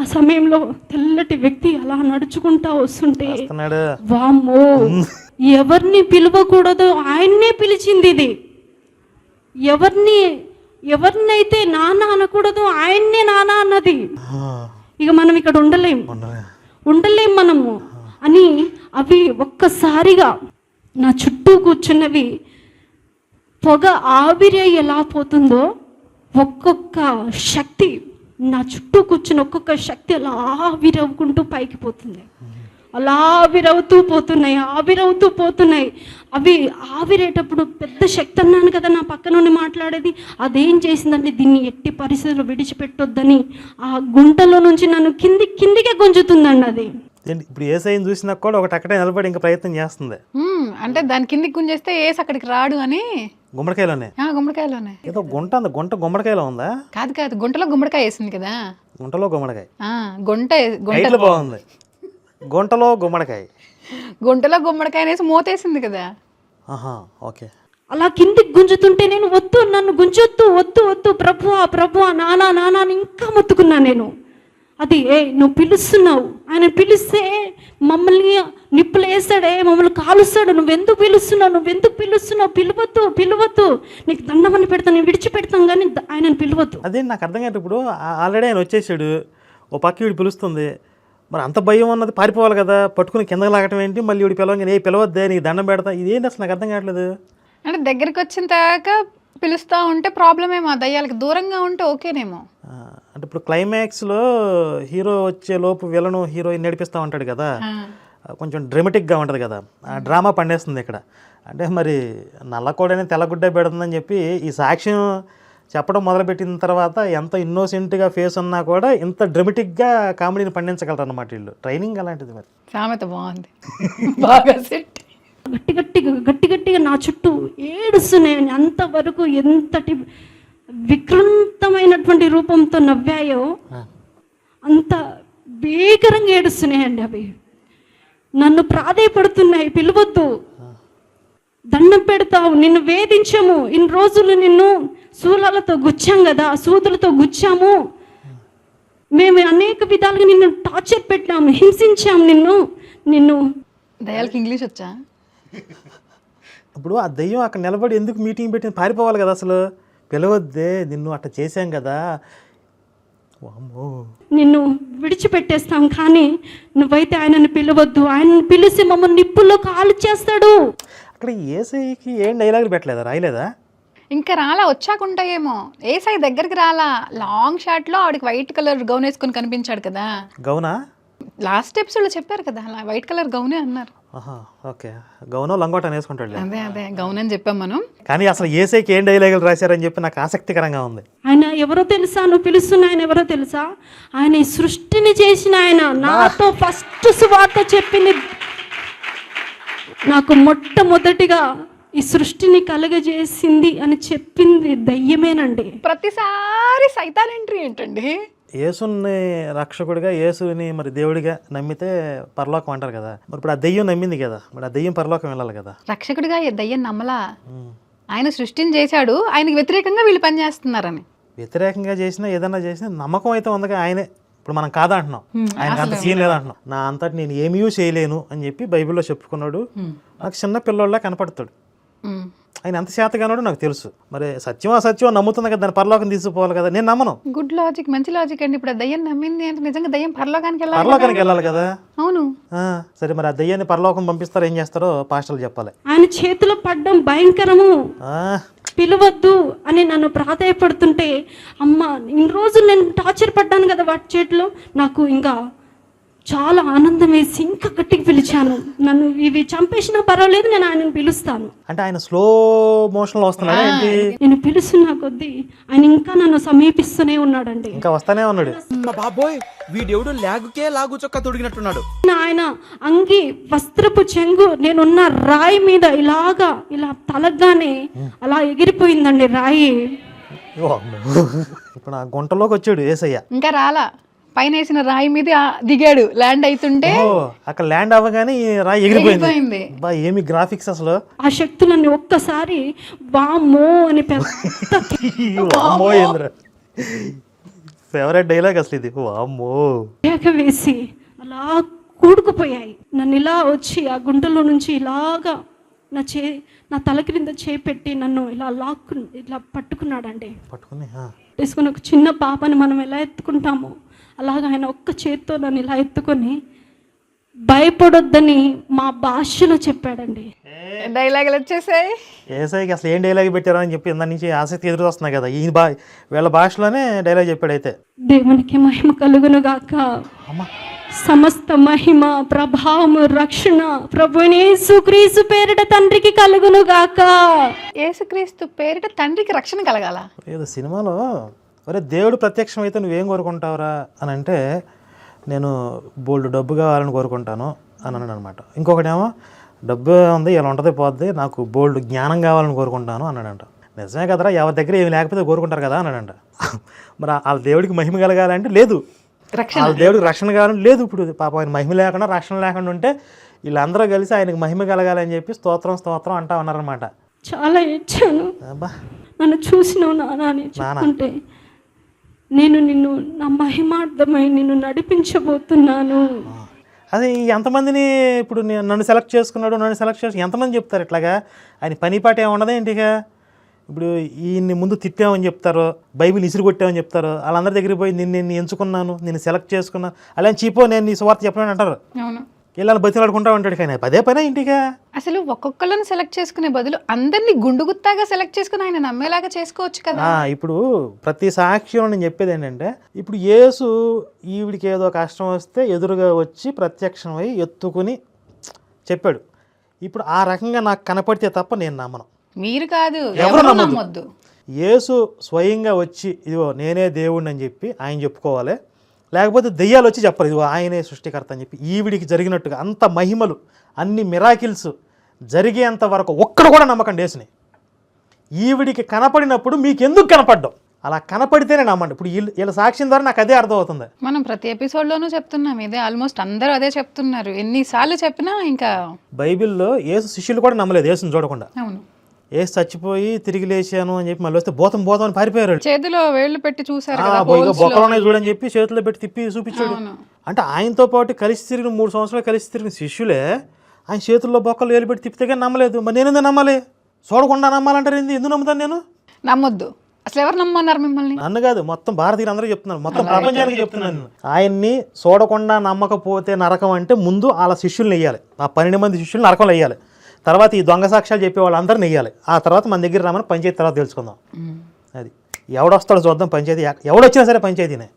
ఆ సమయంలో తెల్లటి వ్యక్తి అలా నడుచుకుంటా వస్తుంటే వామ్మో ఎవరిని పిలవకూడదు ఆయన్నే పిలిచింది ఇది. ఎవరిని ఎవరినైతే నాన్న అనకూడదు ఆయన్నే నాన్న అన్నది. ఇక మనం ఇక్కడ ఉండలే. ఉండలేం. మనము. అని అవి ఒక్కసారిగా నా చుట్టూ కూర్చున్నవి పొగ ఆవిరి ఎలా పోతుందో ఒక్కొక్క శక్తి నా చుట్టూ కూర్చుని ఒక్కొక్క శక్తి అలా విరవుకుంటూ పైకి పోతుంది. అలా ఆవిరవుతూ పోతున్నాయి ఆవిరవుతూ పోతున్నాయి. అవి ఆవిరేటప్పుడు పెద్ద శక్తి అన్నాను కదా నా పక్క నుండి మాట్లాడేది. అదేం చేసిందంటే దీన్ని ఎట్టి పరిస్థితుల్లో విడిచిపెట్టొద్దని ఆ గుంటలో నుంచి నన్ను కింది కిందికే గుంజుతుందండి అది. ఇప్పుడు ఏ సైన్ చూసినా కూడా ఒకటి అక్కడే నిలబడి ఇంకా ప్రయత్నం చేస్తుంది. అంటే దాని కిందికి గుంజేస్తే ఏస్ అక్కడికి రాడు అని? గుమ్మడికాయలోనే. ఆ, గుమ్మడికాయలోనే. ఏదో గుంట ఉంది గుంట గుమ్మడికాయలో ఉందా? కాదు కాదు గుంటలో గుమ్మడికాయ వేసింది కదా. గుంటలో గుమ్మడికాయ. ఆ, గుంట గుంట బాగుంది. గుంటలో గుమ్మడికాయ. గుంటలో గుమ్మడికాయ వేసి మూతేసింది కదా. ఆహా ఓకే. అలా కిందికి గుంజుతుంటే నేను వద్దు నన్ను గుంజొద్దు వద్దు వద్దు ప్రభు ప్రభు నానా నానా అని ఇంకా మొత్తుకున్నా నేను. అది ఏ నువ్వు పిలుస్తున్నావు. ఆయన పిలిస్తే మమ్మల్ని నిప్పులు వేస్తాడే మమ్మల్ని కాలుస్తాడు. నువ్వెందుకు పిలుస్తున్నావు? నువ్వెందుకు పిలుస్తున్నావు? పిలవద్దు పిలవద్దు. నీకు దండమని పెడతాను నేను విడిచిపెడతాను కానీ ఆయనను పిలవద్దు. అదే నాకు అర్థం కాదు ఇప్పుడు ఆ- ఆల్రెడీ ఆయన వచ్చేసాడు. ఓ పక్క వీడు పిలుస్తుంది. మరి అంత భయం ఉన్నది పారిపోవాలి కదా. పట్టుకుని కిందకి లాగటం ఏంటి? మళ్ళీ వీడు పిలవగానే ఏ పిలవద్దే నీకు దండం పెడతా. ఇదేంటి అసలు నాకు అర్థం కావట్లేదు. అంటే దగ్గరికి వచ్చిన దాకా పిలుస్తా ఉంటే ప్రాబ్లం ఏమో ఆ దయ్యాలకి. దూరంగా ఉంటే ఓకేనేమో. అంటే ఇప్పుడు క్లైమాక్స్లో హీరో వచ్చే లోపు విలను హీరోయిన్ నడిపిస్తూ ఉంటాడు కదా. కొంచెం డ్రమటిక్గా ఉంటుంది కదా. ఆ డ్రామా పండేస్తుంది ఇక్కడ. అంటే మరి నల్లకోడని తెల్లగుడ్డ పెడుతుందని చెప్పి ఈ సాక్ష్యం చెప్పడం మొదలుపెట్టిన తర్వాత ఎంత ఇన్నోసెంట్గా ఫేస్ ఉన్నా కూడా ఇంత డ్రమటిక్గా కామెడీని పండించగలరు అన్నమాట వీళ్ళు. ట్రైనింగ్ అలాంటిది మరి. సామెత బాగుంది. బాగా సెట్ గట్టి గట్టిగా గట్టి గట్టిగా నా చుట్టూ ఏడుస్తున్నాయని అంతవరకు ఎంతటి వికృంతమైనటువంటి రూపంతో నవ్వాయో అంత భీకరంగా ఏడుస్తున్నాయండి అవి. నన్ను ప్రాధేయపడుతున్నాయి పిలవద్దు. దండం పెడతావు నిన్ను వేధించము. ఇన్ని రోజులు నిన్ను శూలాలతో గుచ్చాం కదా సూదులతో గుచ్చాము. మేము అనేక విధాలుగా నిన్ను టార్చర్ పెట్టాము హింసించాము నిన్ను నిన్ను దయ్యాలకి ఇంగ్లీష్ వచ్చా? ఇప్పుడు ఆ దెయ్యం అక్కడ నిలబడి ఎందుకు మీటింగ్ పెట్టి పారిపోవాలి కదా అసలు. పిలవద్దే నిన్ను అట్ట చేశాం కదా. వామ్మో. నిన్ను విడిచిపెట్టేస్తాం కానీ నువ్వైతే ఆయనను పిలవద్దు. ఆయనను పిలిచి మమ్మల్ని నిప్పుల్లో కాలు చేస్తాడు. అక్కడ ఏసైకి ఏం డైలాగులు పెట్టలేదా? రాయలేదా? ఇంకా రాలా వచ్చాక ఉంటాయేమో. ఏ సై దగ్గరికి రాలా. లాంగ్ షాట్లో ఆవిడకి వైట్ కలర్ గౌన్ వేసుకొని కనిపించాడు కదా. గౌనా లాస్ట్ ఎపిసోడ్లో చెప్పారు కదా వైట్ కలర్ గౌనే అన్నారు. ఓకే. గౌనో లంగోట వేసుకుంటాడులే అదే అదే. గౌన్ అని చెప్పాం మనం. కానీ అసలు ఏసైకి ఏం డైలాగులు రాశారని చెప్పి నాకు ఆసక్తికరంగా ఉంది. ఆయన ఎవరో తెలుసా? నువ్వు పిలుస్తున్న ఆయన ఎవరో తెలుసా? ఆయన ఈ సృష్టిని చేసిన ఆయన. నాతో ఫస్ట్ సువార్త చెప్పింది నాకు మొట్టమొదటిగా ఈ సృష్టిని కలుగజేసింది అని చెప్పింది దయ్యమేనండి. ప్రతిసారి సైతాన్ ఎంట్రీ ఏంటండి? యేసుని రక్షకుడిగా యేసుని మరి దేవుడిగా నమ్మితే పరలోకం అంటారు కదా. మరి ఇప్పుడు ఆ దెయ్యం నమ్మింది కదా. మరి ఆ దెయ్యం పరలోకం వెళ్ళాలి కదా. రక్షకుడిగా ఈ దయ్యం నమ్మలా. ఆయన సృష్టిని చేశాడు. ఆయనకి వ్యతిరేకంగా వీళ్ళు పనిచేస్తున్నారని వ్యతిరేకంగా చేసినా ఏదన్నా చేసినా నమ్మకం అయితే ఉందిగా ఆయనే. ఇప్పుడు మనం కాదంటున్నాం ఆయనకు అంత సీన్ లేదంటున్నాం నా అంతటి నేను ఏమీ చేయలేను అని చెప్పి బైబిల్లో చెప్పుకున్నాడు. నాకు చిన్న పిల్లోళ్ళ కనపడతాడు. ఆయన ఎంత శాతగానో నాకు తెలుసు. మరి సత్యం అసత్యం నమ్ముతుంది కదా దాని పరలోకం తీసుకుపోవాలి కదా నేను నమ్మను. గుడ్ లాజిక్ మంచి లాజిక్ అండి. ఇప్పుడు దయ్యం నమ్మింది అంటే నిజంగా దయ్యం పరలోకానికి వెళ్ళాలి పరలోకానికి వెళ్ళాలి కదా? అవును. ఆ, సరే మరి ఆ దయ్యాన్ని పరలోకం పంపిస్తారో ఏం చేస్తారో పాస్టర్లు చెప్పాలి. ఆయన చేతిలో పడ్డం భయంకరము. ఆ, పిలవద్దు అని నన్ను ప్రాధాయపడుతుంటే అమ్మ ఇన్ని రోజులు నేను టార్చర్ పడ్డాను కదా వాటి చేతిలో. నాకు ఇంకా చాలా ఆనందం వేసి ఇంకా గట్టిగా పిలిచాను. నన్ను ఇవి చంపేసినా పర్వాలేదు నేను ఆయనను పిలుస్తాను. అంటే ఆయన స్లో మోషన్లో వస్తున్నాడా ఏంటి? నేను పిలుస్తున్న కొద్దీ ఆయన ఇంకా నన్ను సమీపిస్తూనే ఉన్నాడండి. ఇంకా వస్తానే ఉన్నాడు. బాబోయ్ వీడెవడు లాగుకే లాగు చొక్కా తొడిగినట్టున్నాడు. ఆయన అంగి వస్త్రపు చెంగు నేనున్న రాయి మీద ఇలాగా ఇలా తలగ్గానే అలా ఎగిరిపోయిందండి రాయి. ఇప్పుడు ఆ గుంటలోకి వచ్చాడు ఏసయ్య. ఇంకా రాలా? పైన వేసిన రాయి మీద దిగాడు. ల్యాండ్ అవుతుంటే అక్కడ ల్యాండ్ అవ్వగానే రాయి ఎగిరిపోయింది. బా ఏమి గ్రాఫిక్స్ అసలు? ఆ శక్తులన్నీ ఒక్కసారి వామ్మో అని పెద్ద ఏంద్ర. ఫేవరెట్ డైలాగ్ అసలు ఇది. వామ్మో. కేక వేసి అలా కూడుకుపోయాయి. నన్ను ఇలా వచ్చి ఆ గుంటలో నుంచి ఇలాగా నా చే నా తల క్రింద చేపెట్టి నన్ను ఇలా లాక్కు ఇలా పట్టుకున్నాడండి. పట్టుకుని ఆ. తీసుకుని ఒక చిన్న పాపని మనం ఎలా ఎత్తుకుంటామో అలాగ ఆయన ఒక్క చేత్తో నన్ను ఇలా ఎత్తుకొని భయపడొద్దని మా భాషలో చెప్పాడండి. డైలాగులు వచ్చేసాయి? ఏసైకి అసలు ఏం డైలాగ్ పెట్టారో అని చెప్పి ఇందా నుంచి ఆసక్తి ఎదురు వస్తున్నాయి కదా. ఈ బా వీళ్ళ భాషలోనే డైలాగ్ చెప్పాడు అయితే. దేవునికి మహిమ కలుగును గాక. అమ్మ. సమస్త మహిమ ప్రభావము రక్షణ ప్రభునేసు క్రీసు పేరిట తండ్రికి కలుగును గాక. యేసుక్రీస్తు పేరిట తండ్రికి రక్షణ కలగాల? ఏదో సినిమాలో ఒరే దేవుడు ప్రత్యక్షం అయితే నువ్వేం కోరుకుంటావురా అని అంటే నేను బోల్డ్ డబ్బు కావాలని కోరుకుంటాను అని అన్నాడు అనమాట ఇంకొకటేమో డబ్బు ఉంది ఇలా ఉంటుంది పోద్ది నాకు బోల్డ్ జ్ఞానం కావాలని కోరుకుంటాను అన్నాడంట. నిజమే కదరా ఎవరి దగ్గర ఏమి లేకపోతే కోరుకుంటారు కదా అన్నాడంట. మరి వాళ్ళ దేవుడికి మహిమ కలగాలంటే లేదు. వాళ్ళ దేవుడికి రక్షణ కావాలని లేదు ఇప్పుడు. పాపం ఆయన మహిమ లేకుండా రక్షణ లేకుండా ఉంటే వీళ్ళందరూ కలిసి ఆయనకి మహిమ కలగాలని చెప్పి స్తోత్రం స్తోత్రం అంటా ఉన్నారనమాట. చాలా నన్ను చూసినావు నాన్న అని చెప్పుకుంటే నేను నిన్ను నా మహిమార్థమై నిన్ను నడిపించబోతున్నాను. అదే ఎంతమందిని ఇప్పుడు నేను నన్ను సెలెక్ట్ చేసుకున్నాడు నన్ను సెలెక్ట్ చేసి ఎంతమంది చెప్తారు ఇట్లాగా? ఆయన పని పాట ఏమి ఉండదు ఏంటిగా? ఇప్పుడు ఈయన్ని ముందు తిట్టామని చెప్తారు బైబిల్ ఇసురు కొట్టామని చెప్తారు వాళ్ళందరి దగ్గరికి పోయి నిన్ను నేను ఎంచుకున్నాను నేను సెలెక్ట్ చేసుకున్నాను అలా చీపో నేను నీ స్వార్థ చెప్పనని అంటారు అవును. వీళ్ళని బతిలాడుకుంటా ఉంటాడు కానీ పదే పనే ఇంటిగా అసలు ఒక్కొక్కళ్ళని సెలెక్ట్ చేసుకునే బదులు అందరినీ గుండుగుత్తాగా సెలెక్ట్ చేసుకుని ఆయన నమ్మేలాగా చేసుకోవచ్చు కదా. ఇప్పుడు ప్రతి సాక్ష్యం నేను చెప్పేది ఏంటంటే ఇప్పుడు యేసు ఈవిడికి ఏదో కష్టం వస్తే ఎదురుగా వచ్చి ప్రత్యక్షమై ఎత్తుకుని చెప్పాడు. ఇప్పుడు ఆ రకంగా నాకు కనపడితే తప్ప నేను నమ్మను. మీరు కాదు ఎవరు నమ్మొద్దు. యేసు స్వయంగా వచ్చి ఇదిగో నేనే దేవుడిని అని చెప్పి ఆయన చెప్పుకోవాలి. లేకపోతే దెయ్యాలు వచ్చి చెప్పరు ఇదిగో ఆయనే సృష్టికర్త అని చెప్పి ఈవిడికి జరిగినట్టుగా అంత మహిమలు అన్ని మిరాకిల్స్ జరిగేంత వరకు ఒక్కడు కూడా నమ్మకండి యేసుని ఈవిడికి కనపడినప్పుడు మీకు ఎందుకు కనపడ్డాం? అలా కనపడితేనే నమ్మండి. ఇప్పుడు వీళ్ళు వీళ్ళ సాక్ష్యం ద్వారా నాకు అదే అర్థమవుతుంది. మనం ప్రతి ఎపిసోడ్లోనూ చెప్తున్నాం ఇదే ఆల్మోస్ట్ అందరూ అదే చెప్తున్నారు. ఎన్నిసార్లు చెప్పినా ఇంకా బైబిల్లో యేసు శిష్యులు కూడా నమ్మలేదు యేసుని చూడకుండా. అవును. ఏసు చచ్చిపోయి తిరిగి లేచాను అని చెప్పి మళ్ళీ వస్తే బోతం బోతం అని పారిపోయారు. చేతిలో వేళ్ళు పెట్టి చూసారు ఆ, కదా బొ- ఇగో holes లో. బొక్కలు ఉన్నాయి చూడని చెప్పి చేతిలో పెట్టి తిప్పి చూపించాడు. అంటే ఆయనతో పాటు కలిసి తిరిగిన మూడు సంవత్సరాలు కలిసి తిరిగిన శిష్యులే ఆయన చేతుల్లో బొక్కలు వేలు పెట్టి తిప్పితే కానీ నమ్మలేదు. మరి నేను ఎందుకు నమ్మాలి? చూడకుండా నమ్మాలంటారు ఏంది? ఎందుకు నమ్ముతాను నేను? నమ్మొద్దు. అసలు ఎవరు నమ్మన్నారు మిమ్మల్ని? నన్ను కాదు మొత్తం భారతీయులు అందరూ చెప్తున్నాను మొత్తం ప్రపంచానికి చెప్తున్నాను ఆయన్ని చూడకుండా నమ్మకపోతే నరకం అంటే ముందు వాళ్ళ శిష్యుల్ని వెయ్యాలి. ఆ పన్నెండు మంది శిష్యులు నరకంలో వెయ్యాలి. తర్వాత ఈ దొంగ సాక్ష్యాలు చెప్పే వాళ్ళందరిని వెయ్యాలి. ఆ తర్వాత మన దగ్గర రమ్మని పంచాయతీ తర్వాత తెలుసుకుందాం. అది ఎవడొస్తాడో చూద్దాం పంచాయతీ ఎవడొచ్చినా సరే పంచాయతీనే.